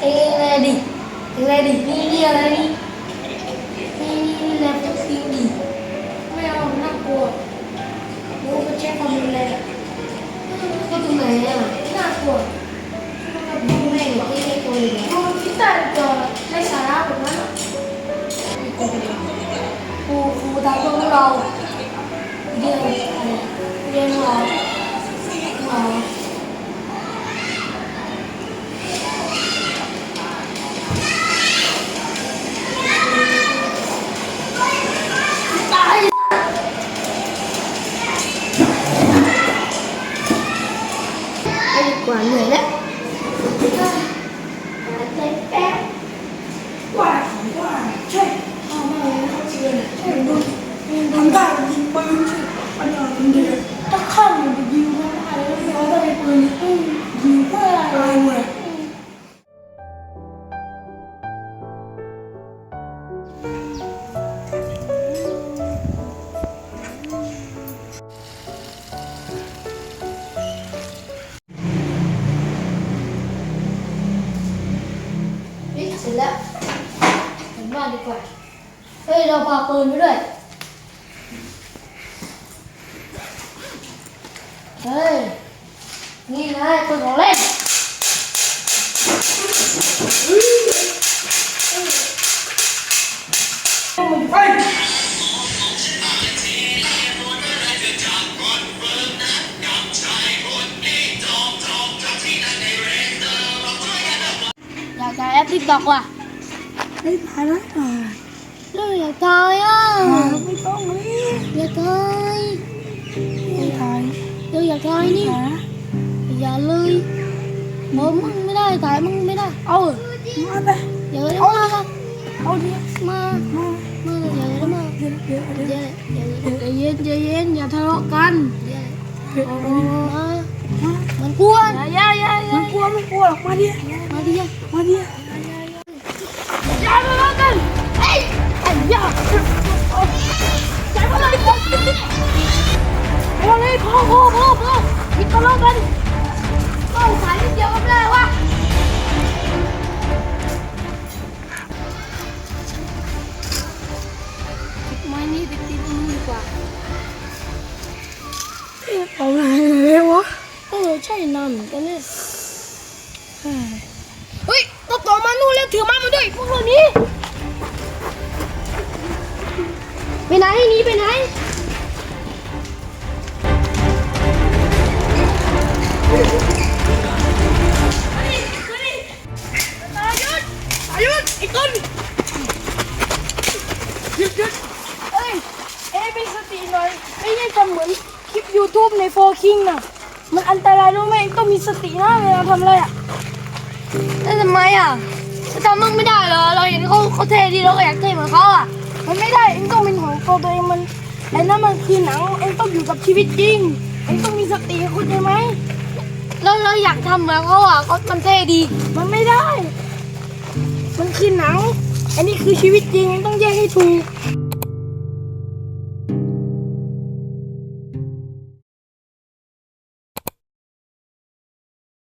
เอ้ยอะไดิอเลรดินี่นี่อะไรนี่นี่นี่แล็ปท็อปฟิวดิไม่เอาน่ากลัวโอ้ไปเช็ความรุนแรงก็ตรงไหนอะน่ากลัวมันดูแม่งไม่ใช่ตัวเลยดูคิดแต่จอได้สาระแบบนั้นอะครูครูทำเพื่เรา ไป เสร็จแล้วถึงบ้านดีกว่า เฮ้ย เราพาปืนไปด้วย เฮ้ย นี่นะปืนของเล่น ติ๊กต็อกว่ะไม่ถ่ายแล้วอะเรื่องอยากถ่ายอะไม่ต้องเลยอยากถ่ายไม่ถ่ายเรื่องอยากถ่ายนี่นะอย่าเลยผมมึงไม่ได้ถ่ายมึงไม่ได้ เอาเถอะมาเลยอย่าเลยมามาเอาดิมามามาอย่าเลยมาเดี๋ยวเดี๋ยวเดี๋ยวอย่าอย่าเย็นอย่าเย็นอย่าทะเลาะกันมามันกวนอย่าอย่าอย่ามันกลัวมันกลัวหรอกมาดิมาดิมาดิ ออย่าทะเลาะกันต้องสายนิดเดียวก็ไม่ได้วะไม้นี้ไปติดมือดีกว่าเอาไงเลยวะเออใช่นานเหมือนกันเนี่ยเฮ้ยตัวต่อมานู่นแล้วถือม้มาด้วยพวกเรานี้ไปไหนหนีไปไหน คลิป YouTube ในโฟคิงน่ะ มันอันตรายรู้ไหมต้องมีสตินะเวลาทำอะไรอะแล้วทำไมอะจะทำมึงไม่ได้เหรอ เราเห็นเขาเขาเท่ดีเราก็อยากเท่เหมือนเขาอะ มันไม่ได้เองต้องเป็นของตัวตัวเองมันไอ้นั่นมันคือหนังเองต้องอยู่กับชีวิตจริงเองต้องมีสติเข้าใจไหมแล้วเราอยากทำเหมือนเขาอะเขามันเท่ดี มันไม่ได้ มันคือหนัง อันนี้คือชีวิตจริงเองต้องแยกให้ถูก